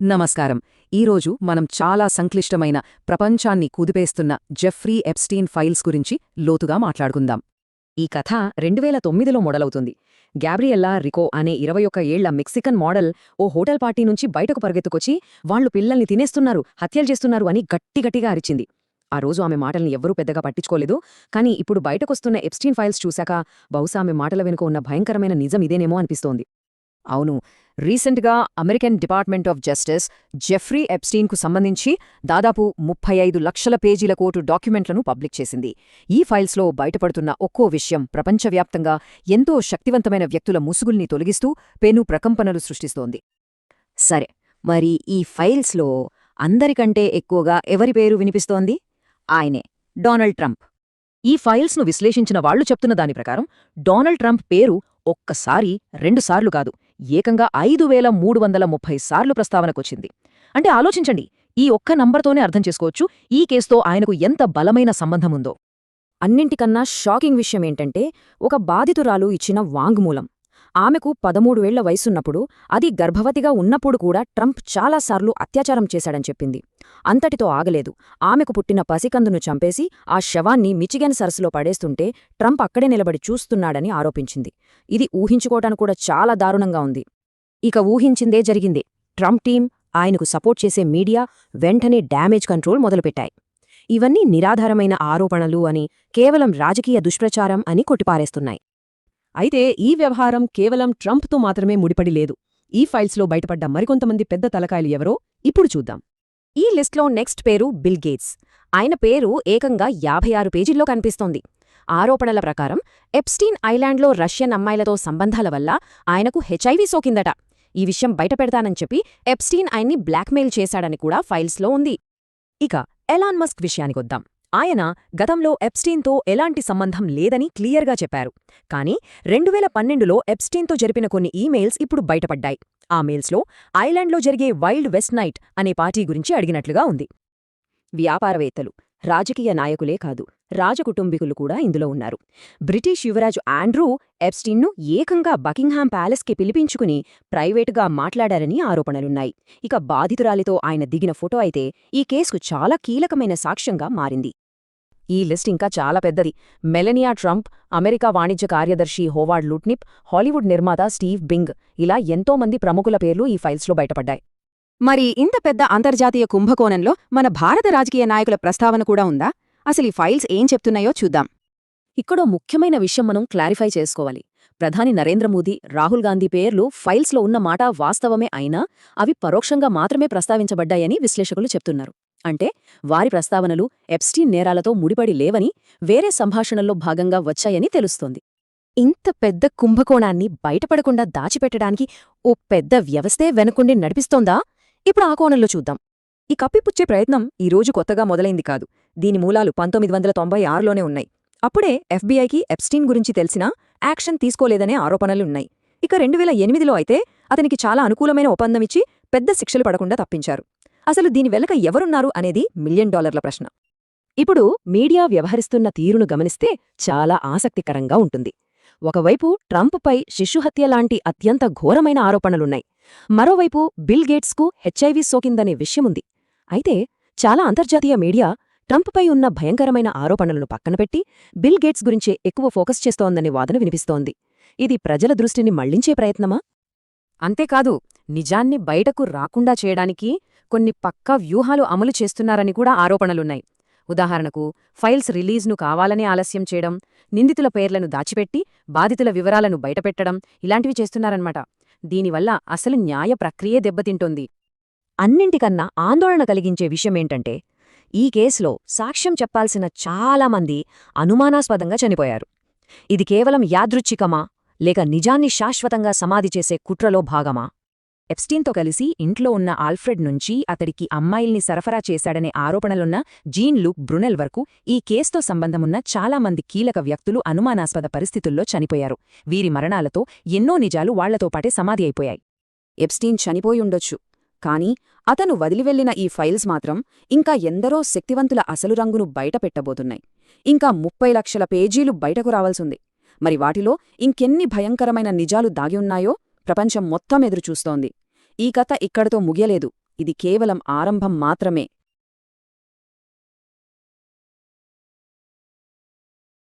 నమస్కారం. ఈరోజు మనం చాలా సంక్లిష్టమైన ప్రపంచాన్ని కుదిపేస్తున్న జెఫ్రీ ఎప్స్టీన్ ఫైల్స్ గురించి లోతుగా మాట్లాడుకుందాం. ఈ కథ రెండువేల తొమ్మిదిలో మొదలవుతుంది గ్యాబ్రియెల్లా రికో అనే ఇరవై ఒక్క ఏళ్ళ మెక్సికన్ మోడల్ ఓ హోటల్ పార్టీ నుంచి బయటకు పరిగెత్తుకొచ్చి వాళ్ళు పిల్లల్ని తినేస్తున్నారు హత్యలు చేస్తున్నారు అని గట్టిగట్టిగా అరిచింది. ఆ రోజు ఆమె మాటల్ని ఎవ్వరూ పెద్దగా పట్టించుకోలేదు. కానీ ఇప్పుడు బయటకొస్తున్న ఎప్స్టీన్ ఫైల్స్ చూశాక బహుశా ఆమె మాటల వెనుక ఉన్న భయంకరమైన నిజం ఇదేనేమో అనిపిస్తోంది. అవును. రీసెంట్గా American department of justice Jeffrey ఎప్స్టీన్కు సంబంధించి దాదాపు ముప్పై ఐదు లక్షల పేజీల కోటు డాక్యుమెంట్లను పబ్లిక్ చేసింది. ఈ ఫైల్స్లో బయటపడుతున్న ఒక్కో విషయం ప్రపంచవ్యాప్తంగా ఎంతో శక్తివంతమైన వ్యక్తుల ముసుగుల్ని తొలగిస్తూ పెను ప్రకంపనలు సృష్టిస్తోంది. సరే మరి ఈ ఫైల్స్లో అందరికంటే ఎక్కువగా ఎవరి పేరు వినిపిస్తోంది? ఆయనే డొనాల్డ్ ట్రంప్. ఈ ఫైల్స్ను విశ్లేషించిన వాళ్ళు చెప్తున్న దాని ప్రకారం డొనాల్డ్ ట్రంప్ పేరు ఒక్కసారి రెండుసార్లు కాదు. ఏకంగా ఐదు వేల మూడు వందల ముప్పై సార్లు ప్రస్తావనకొచ్చింది. అంటే ఆలోచించండి ఈ ఒక్క నంబర్తోనే అర్థం చేసుకోవచ్చు ఈ కేసుతో ఆయనకు ఎంత బలమైన సంబంధముందో. అన్నింటికన్నా షాకింగ్ విషయమేంటంటే ఒక బాధితురాలు ఇచ్చిన వాంగ్మూలం. ఆమెకు పదమూడువేళ్ళ వయసున్నప్పుడు అది గర్భవతిగా ఉన్నప్పుడు కూడా ట్రంప్ చాలాసార్లు అత్యాచారం చేశాడని చెప్పింది. అంతటితో ఆగలేదు. ఆమెకు పుట్టిన పసికందును చంపేసి ఆ శవాన్ని మిచిగన్ సరస్సులో పడేస్తుంటే ట్రంప్ అక్కడే నిలబడి చూస్తున్నాడని ఆరోపించింది. ఇది ఊహించుకోవటానికి కూడా చాలా దారుణంగా ఉంది. ఇక ఊహించిందే జరిగింది. ట్రంప్ టీం ఆయనకు సపోర్ట్ చేసే మీడియా వెంటనే డ్యామేజ్ కంట్రోల్ మొదలుపెట్టాయి. ఇవన్నీ నిరాధారమైన ఆరోపణలు అని కేవలం రాజకీయ దుష్ప్రచారం అని కొట్టిపారేస్తున్నాయి. అయితే ఈ వ్యవహారం కేవలం ట్రంప్తో మాత్రమే ముడిపడి లేదు. ఈ ఫైల్స్లో బయటపడ్డ మరికొంతమంది పెద్ద తలకాయలు ఎవరో ఇప్పుడు చూద్దాం. ఈ లిస్ట్లో నెక్స్ట్ పేరు బిల్ గేట్స్. ఆయన పేరు ఏకంగా యాభై ఆరు పేజీల్లో కనిపిస్తోంది. ఆరోపణల ప్రకారం ఎప్స్టీన్ ఐలాండ్లో రష్యన్ అమ్మాయిలతో సంబంధాల వల్ల ఆయనకు హెచ్ఐవి సోకిందట. ఈ విషయం బయటపెడతానని చెప్పి ఎప్స్టీన్ ఆయన్ని బ్లాక్మెయిల్ చేశాడని కూడా ఫైల్స్లో ఉంది. ఇక ఎలాన్ మస్క్ విషయానికొద్దాం. ఆయన గతంలో ఎప్స్టీన్తో ఎలాంటి సంబంధం లేదని క్లియర్గా చెప్పారు. కానీ రెండువేల పన్నెండులో ఎప్స్టీన్తో జరిపిన కొన్ని ఈమెయిల్స్ ఇప్పుడు బయటపడ్డాయి. ఆ మెయిల్స్లో ఐలాండ్లో జరిగే వైల్డ్ వెస్ట్ నైట్ అనే పార్టీ గురించి అడిగినట్లుగా ఉంది. వ్యాపారవేత్తలు రాజకీయ నాయకులే కాదు రాజకుటుంబికులు కూడా ఇందులో ఉన్నారు. బ్రిటిష్ యువరాజు ఆండ్రూ ఎప్స్టీన్ను ఏకంగా బకింగ్హామ్ ప్యాలెస్కి పిలిపించుకుని ప్రైవేటుగా మాట్లాడారని ఆరోపణలున్నాయి. ఇక బాధితురాలితో ఆయన దిగిన ఫోటో అయితే ఈ కేసుకు చాలా కీలకమైన సాక్ష్యంగా మారింది. ఈ లిస్ట్ ఇంకా చాలా పెద్దది. మెలనియా ట్రంప్ అమెరికా వాణిజ్య కార్యదర్శి హోవార్డ్ లుట్నిప్ హాలీవుడ్ నిర్మాత స్టీవ్ బింగ్ ఇలా ఎంతోమంది ప్రముఖుల పేర్లు ఈ ఫైల్స్లో బయటపడ్డాయి. మరి ఇంత పెద్ద అంతర్జాతీయ కుంభకోణంలో మన భారత రాజకీయ నాయకుల ప్రస్తావన కూడా ఉందా? అసలు ఈ ఫైల్స్ ఏం చెప్తున్నాయో చూద్దాం. ఇక్కడో ముఖ్యమైన విషయం మనం క్లారిఫై చేసుకోవాలి. ప్రధాని నరేంద్ర మోదీ రాహుల్ గాంధీ పేర్లు ఫైల్స్లో ఉన్న మాట వాస్తవమే అయినా అవి పరోక్షంగా మాత్రమే ప్రస్తావించబడ్డాయని విశ్లేషకులు చెప్తున్నారు. అంటే వారి ప్రస్తావనలు ఎప్స్టీన్ నేరాలతో ముడిపడి లేవని వేరే సంభాషణల్లో భాగంగా వచ్చాయని తెలుస్తోంది. ఇంత పెద్ద కుంభకోణాన్ని బయటపడకుండా దాచిపెట్టడానికి ఓ పెద్ద వ్యవస్థే వెనుకుండి నడిపిస్తోందా? ఇప్పుడు ఆ కోణంలో చూద్దాం. ఈ కప్పిపుచ్చే ప్రయత్నం ఈరోజు కొత్తగా మొదలైంది కాదు. దీని మూలాలు పంతొమ్మిది వందల తొంభై ఆరులోనే ఉన్నాయి. అప్పుడే ఎఫ్బీఐకి ఎప్స్టీన్ గురించి తెలిసినా యాక్షన్ తీసుకోలేదనే ఆరోపణలున్నాయి. ఇక రెండు వేల ఎనిమిదిలో అయితే అతనికి చాలా అనుకూలమైన ఒప్పందమిచ్చి పెద్ద శిక్షలు పడకుండా తప్పించారు. అసలు దీని వెలక ఎవరున్నారు అనేది మిలియన్ డాలర్ల ప్రశ్న. ఇప్పుడు మీడియా వ్యవహరిస్తున్న తీరును గమనిస్తే చాలా ఆసక్తికరంగా ఉంటుంది. ఒకవైపు ట్రంప్పై శిశుహత్య లాంటి అత్యంత ఘోరమైన ఆరోపణలున్నాయి. మరోవైపు బిల్ గేట్స్కు హెచ్ఐవి సోకిందనే విషయముంది. అయితే చాలా అంతర్జాతీయ మీడియా ట్రంప్పై ఉన్న భయంకరమైన ఆరోపణలను పక్కనపెట్టి బిల్ గేట్స్ గురించే ఎక్కువ ఫోకస్ చేస్తోందనే వాదన వినిపిస్తోంది. ఇది ప్రజల దృష్టిని మళ్ళించే ప్రయత్నమా? అంతేకాదు నిజాన్ని బయటకు రాకుండా చేయడానికి కొన్ని పక్కా వ్యూహాలు అమలు చేస్తున్నారని కూడా ఆరోపణలున్నాయి. ఉదాహరణకు ఫైల్స్ రిలీజ్ను కావాలనే ఆలస్యం చేయడం నిందితుల పేర్లను దాచిపెట్టి బాధితుల వివరాలను బయటపెట్టడం ఇలాంటివి చేస్తున్నారన్నమాట. దీనివల్ల అసలు న్యాయ ప్రక్రియే దెబ్బతింటోంది. అన్నింటికన్నా ఆందోళన కలిగించే విషయమేంటంటే ఈ కేసులో సాక్ష్యం చెప్పాల్సిన చాలామంది అనుమానాస్పదంగా చనిపోయారు. ఇది కేవలం యాదృచ్ఛికమా లేక నిజాన్ని శాశ్వతంగా సమాధి చేసే కుట్రలో భాగమా? ఎప్స్టీన్తో కలిసి ఇంట్లో ఉన్న ఆల్ఫ్రెడ్ నుంచి అతడికి అమ్మాయిల్ని సరఫరా చేశాడనే ఆరోపణలున్న జీన్ లూక్ బ్రునెల్ వరకు ఈ కేసుతో సంబంధమున్న చాలామంది కీలక వ్యక్తులు అనుమానాస్పద పరిస్థితుల్లో చనిపోయారు. వీరి మరణాలతో ఎన్నో నిజాలు వాళ్ళతో పాటే సమాధి అయిపోయాయి. ఎప్స్టీన్ చనిపోయుండొచ్చు కాని అతను వదిలివెళ్ళిన ఈ ఫైల్స్ మాత్రం ఇంకా ఎందరో శక్తివంతుల అసలు రంగును బయటపెట్టబోతున్నాయి. ఇంకా ముప్పై లక్షల పేజీలు బయటకు రావాల్సింది. మరి వాటిలో ఇంకెన్ని భయంకరమైన నిజాలు దాగి ఉన్నాయో ప్రపంచం మొత్తం ఎదురుచూస్తోంది. ఈ కథ ఇక్కడతో ముగియలేదు. ఇది కేవలం ఆరంభం మాత్రమే.